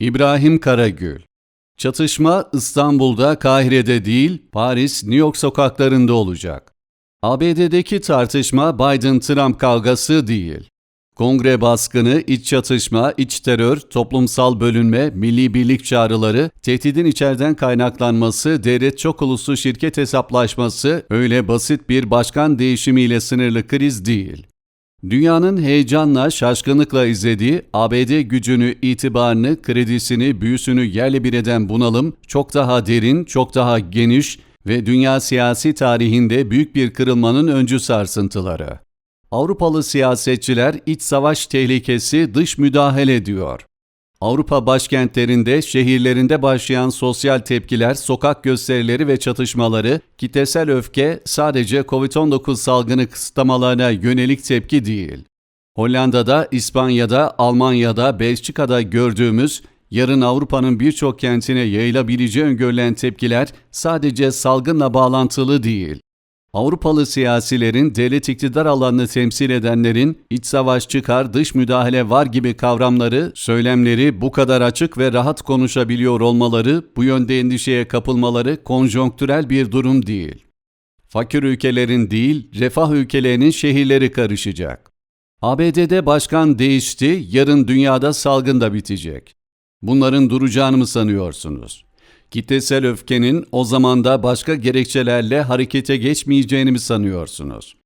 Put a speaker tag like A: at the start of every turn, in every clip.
A: İbrahim Karagül Çatışma İstanbul'da, Kahire'de değil, Paris, New York sokaklarında olacak. ABD'deki tartışma Biden-Trump kavgası değil. Kongre baskını, iç çatışma, iç terör, toplumsal bölünme, milli birlik çağrıları, tehdidin içeriden kaynaklanması, devlet çok uluslu şirket hesaplaşması öyle basit bir başkan değişimiyle sınırlı kriz değil. Dünyanın heyecanla, şaşkınlıkla izlediği ABD gücünü, itibarını, kredisini, büyüsünü yerle bir eden bunalım çok daha derin, çok daha geniş ve dünya siyasi tarihinde büyük bir kırılmanın öncü sarsıntıları. Avrupalı siyasetçiler iç savaş tehlikesi dış müdahale diyor. Avrupa başkentlerinde, şehirlerinde başlayan sosyal tepkiler, sokak gösterileri ve çatışmaları, kitlesel öfke sadece Covid-19 salgını kısıtlamalarına yönelik tepki değil. Hollanda'da, İspanya'da, Almanya'da, Belçika'da gördüğümüz yarın Avrupa'nın birçok kentine yayılabileceği öngörülen tepkiler sadece salgınla bağlantılı değil. Avrupalı siyasilerin devlet iktidar alanını temsil edenlerin iç savaş çıkar, dış müdahale var gibi kavramları, söylemleri bu kadar açık ve rahat konuşabiliyor olmaları, bu yönde endişeye kapılmaları konjonktürel bir durum değil. Fakir ülkelerin değil, refah ülkelerinin şehirleri karışacak. ABD'de başkan değişti, yarın dünyada salgın da bitecek. Bunların duracağını mı sanıyorsunuz? Kitlesel öfkenin o zaman da başka gerekçelerle harekete geçmeyeceğini mi sanıyorsunuz?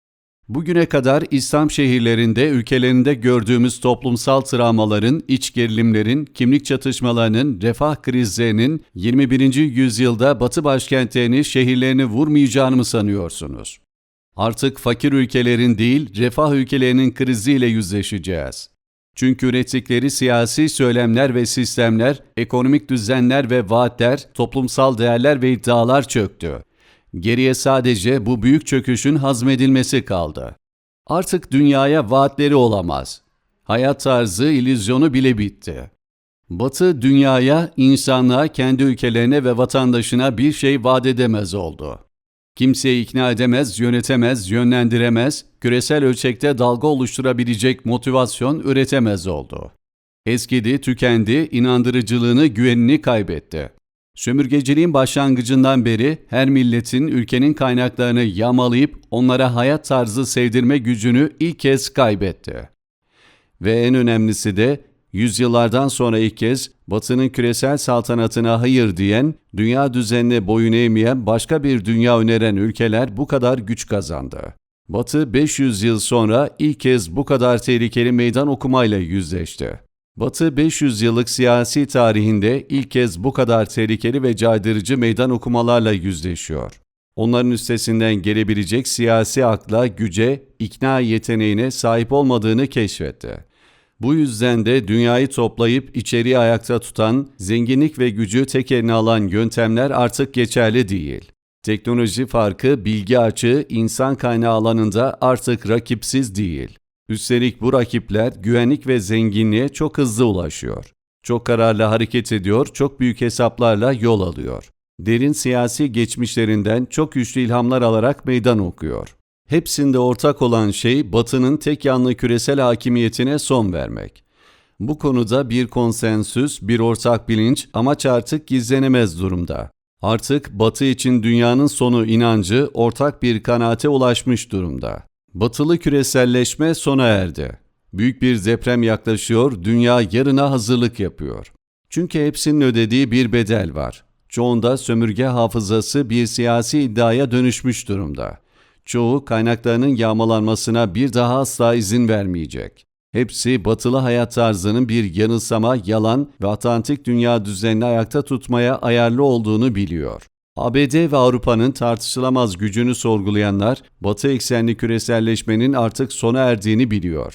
A: Bugüne kadar İslam şehirlerinde, ülkelerinde gördüğümüz toplumsal travmaların, iç gerilimlerin, kimlik çatışmalarının, refah krizlerinin 21. yüzyılda Batı başkentlerini, şehirlerini vurmayacağını mı sanıyorsunuz? Artık fakir ülkelerin değil, refah ülkelerinin kriziyle yüzleşeceğiz. Çünkü ürettikleri siyasi söylemler ve sistemler, ekonomik düzenler ve vaatler, toplumsal değerler ve iddialar çöktü. Geriye sadece bu büyük çöküşün hazmedilmesi kaldı. Artık dünyaya vaatleri olamaz. Hayat tarzı, illüzyonu bile bitti. Batı dünyaya, insanlığa, kendi ülkelerine ve vatandaşına bir şey vaat edemez oldu. Kimseyi ikna edemez, yönetemez, yönlendiremez, küresel ölçekte dalga oluşturabilecek motivasyon üretemez oldu. Eskidi, tükendi, inandırıcılığını, güvenini kaybetti. Sömürgeciliğin başlangıcından beri her milletin ülkenin kaynaklarını yağmalayıp onlara hayat tarzı sevdirme gücünü ilk kez kaybetti. Ve en önemlisi de yüzyıllardan sonra ilk kez Batı'nın küresel saltanatına hayır diyen, dünya düzenine boyun eğmeyen başka bir dünya öneren ülkeler bu kadar güç kazandı. Batı 500 yıl sonra ilk kez bu kadar tehlikeli meydan okumayla yüzleşti. Batı 500 yıllık siyasi tarihinde ilk kez bu kadar tehlikeli ve caydırıcı meydan okumalarla yüzleşiyor. Onların üstesinden gelebilecek siyasi akla, güce, ikna yeteneğine sahip olmadığını keşfetti. Bu yüzden de dünyayı toplayıp içeriği ayakta tutan, zenginlik ve gücü tek eline alan yöntemler artık geçerli değil. Teknoloji farkı, bilgi açığı, insan kaynağı alanında artık rakipsiz değil. Üstelik bu rakipler güvenlik ve zenginliğe çok hızlı ulaşıyor. Çok kararlı hareket ediyor, çok büyük hesaplarla yol alıyor. Derin siyasi geçmişlerinden çok güçlü ilhamlar alarak meydan okuyor. Hepsinde ortak olan şey Batı'nın tek yanlı küresel hakimiyetine son vermek. Bu konuda bir konsensüs, bir ortak bilinç amaç artık gizlenemez durumda. Artık Batı için dünyanın sonu inancı ortak bir kanaate ulaşmış durumda. Batılı küreselleşme sona erdi. Büyük bir deprem yaklaşıyor, dünya yarına hazırlık yapıyor. Çünkü hepsinin ödediği bir bedel var. Çoğunda sömürge hafızası bir siyasi iddiaya dönüşmüş durumda. Çoğu kaynaklarının yağmalanmasına bir daha asla izin vermeyecek. Hepsi batılı hayat tarzının bir yanılsama, yalan ve Atlantik dünya düzenini ayakta tutmaya ayarlı olduğunu biliyor. ABD ve Avrupa'nın tartışılamaz gücünü sorgulayanlar, Batı eksenli küreselleşmenin artık sona erdiğini biliyor.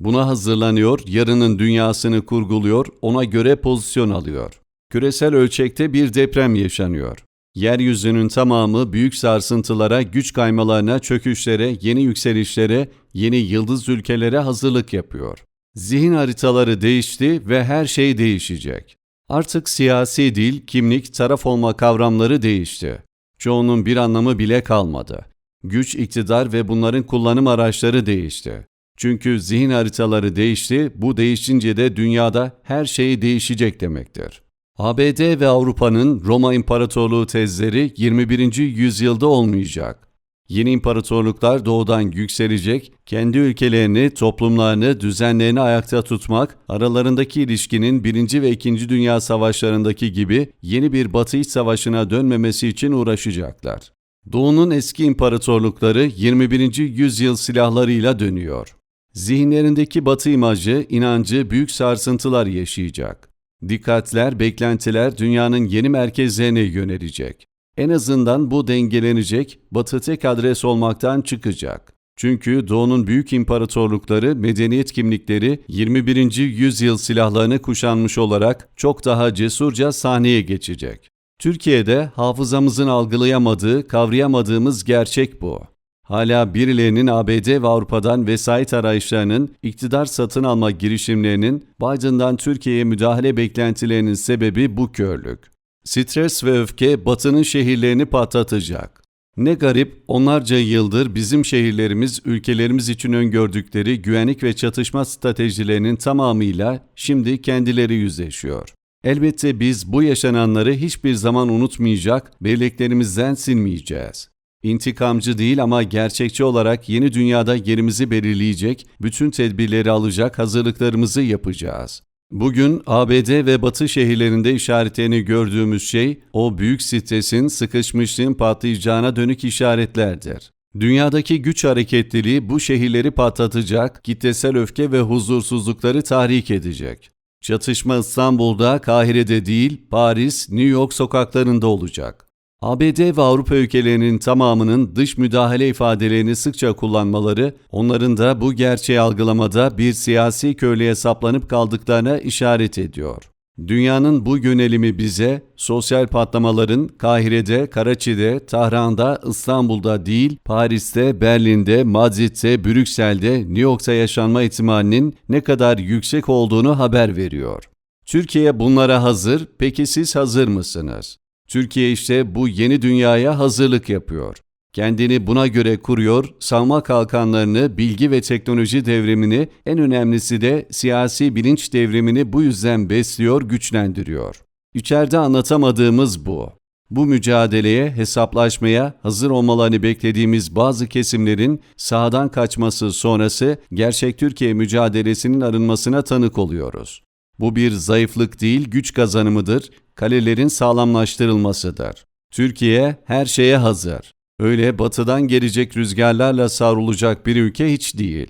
A: Buna hazırlanıyor, yarının dünyasını kurguluyor, ona göre pozisyon alıyor. Küresel ölçekte bir deprem yaşanıyor. Yeryüzünün tamamı büyük sarsıntılara, güç kaymalarına, çöküşlere, yeni yükselişlere, yeni yıldız ülkelere hazırlık yapıyor. Zihin haritaları değişti ve her şey değişecek. Artık siyasi dil, kimlik, taraf olma kavramları değişti. Çoğunun bir anlamı bile kalmadı. Güç, iktidar ve bunların kullanım araçları değişti. Çünkü zihin haritaları değişti, bu değişince de dünyada her şey değişecek demektir. ABD ve Avrupa'nın Roma İmparatorluğu tezleri 21. yüzyılda olmayacak. Yeni imparatorluklar doğudan yükselecek, kendi ülkelerini, toplumlarını, düzenlerini ayakta tutmak, aralarındaki ilişkinin 1. ve 2. Dünya Savaşlarındaki gibi yeni bir Batı İç Savaşı'na dönmemesi için uğraşacaklar. Doğu'nun eski imparatorlukları 21. yüzyıl silahlarıyla dönüyor. Zihinlerindeki batı imajı, inancı büyük sarsıntılar yaşayacak. Dikkatler, beklentiler dünyanın yeni merkezlerine yönelecek. En azından bu dengelenecek, batı tek adres olmaktan çıkacak. Çünkü Doğu'nun büyük imparatorlukları, medeniyet kimlikleri 21. yüzyıl silahlarını kuşanmış olarak çok daha cesurca sahneye geçecek. Türkiye'de hafızamızın algılayamadığı, kavrayamadığımız gerçek bu. Hala birilerinin ABD ve Avrupa'dan vesayet arayışlarının, iktidar satın alma girişimlerinin, Biden'dan Türkiye'ye müdahale beklentilerinin sebebi bu körlük. Stres ve öfke Batı'nın şehirlerini patlatacak. Ne garip, onlarca yıldır bizim şehirlerimiz ülkelerimiz için öngördükleri güvenlik ve çatışma stratejilerinin tamamıyla şimdi kendileri yüzleşiyor. Elbette biz bu yaşananları hiçbir zaman unutmayacak, belleklerimizden silmeyeceğiz. İntikamcı değil ama gerçekçi olarak yeni dünyada yerimizi belirleyecek, bütün tedbirleri alacak hazırlıklarımızı yapacağız. Bugün ABD ve Batı şehirlerinde işaretlerini gördüğümüz şey, o büyük stresin, sıkışmışlığın patlayacağına dönük işaretlerdir. Dünyadaki güç hareketliliği bu şehirleri patlatacak, kitlesel öfke ve huzursuzlukları tahrik edecek. Çatışma İstanbul'da, Kahire'de değil, Paris, New York sokaklarında olacak. ABD ve Avrupa ülkelerinin tamamının dış müdahale ifadelerini sıkça kullanmaları, onların da bu gerçeği algılamada bir siyasi köylüye saplanıp kaldıklarına işaret ediyor. Dünyanın bu yönelimi bize sosyal patlamaların Kahire'de, Karaçi'de, Tahran'da, İstanbul'da değil, Paris'te, Berlin'de, Madrid'de, Brüksel'de, New York'ta yaşanma ihtimalinin ne kadar yüksek olduğunu haber veriyor. Türkiye bunlara hazır, peki siz hazır mısınız? Türkiye işte bu yeni dünyaya hazırlık yapıyor. Kendini buna göre kuruyor, savunma kalkanlarını, bilgi ve teknoloji devrimini, en önemlisi de siyasi bilinç devrimini bu yüzden besliyor, güçlendiriyor. İçeride anlatamadığımız bu. Bu mücadeleye, hesaplaşmaya hazır olmalarını beklediğimiz bazı kesimlerin sağdan kaçması sonrası gerçek Türkiye mücadelesinin arınmasına tanık oluyoruz. Bu bir zayıflık değil, güç kazanımıdır, kalelerin sağlamlaştırılmasıdır. Türkiye her şeye hazır. Öyle batıdan gelecek rüzgarlarla savrulacak bir ülke hiç değil.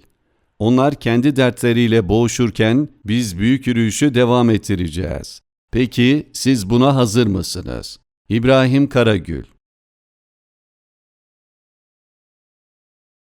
A: Onlar kendi dertleriyle boğuşurken biz büyük yürüyüşü devam ettireceğiz. Peki siz buna hazır mısınız? İbrahim Karagül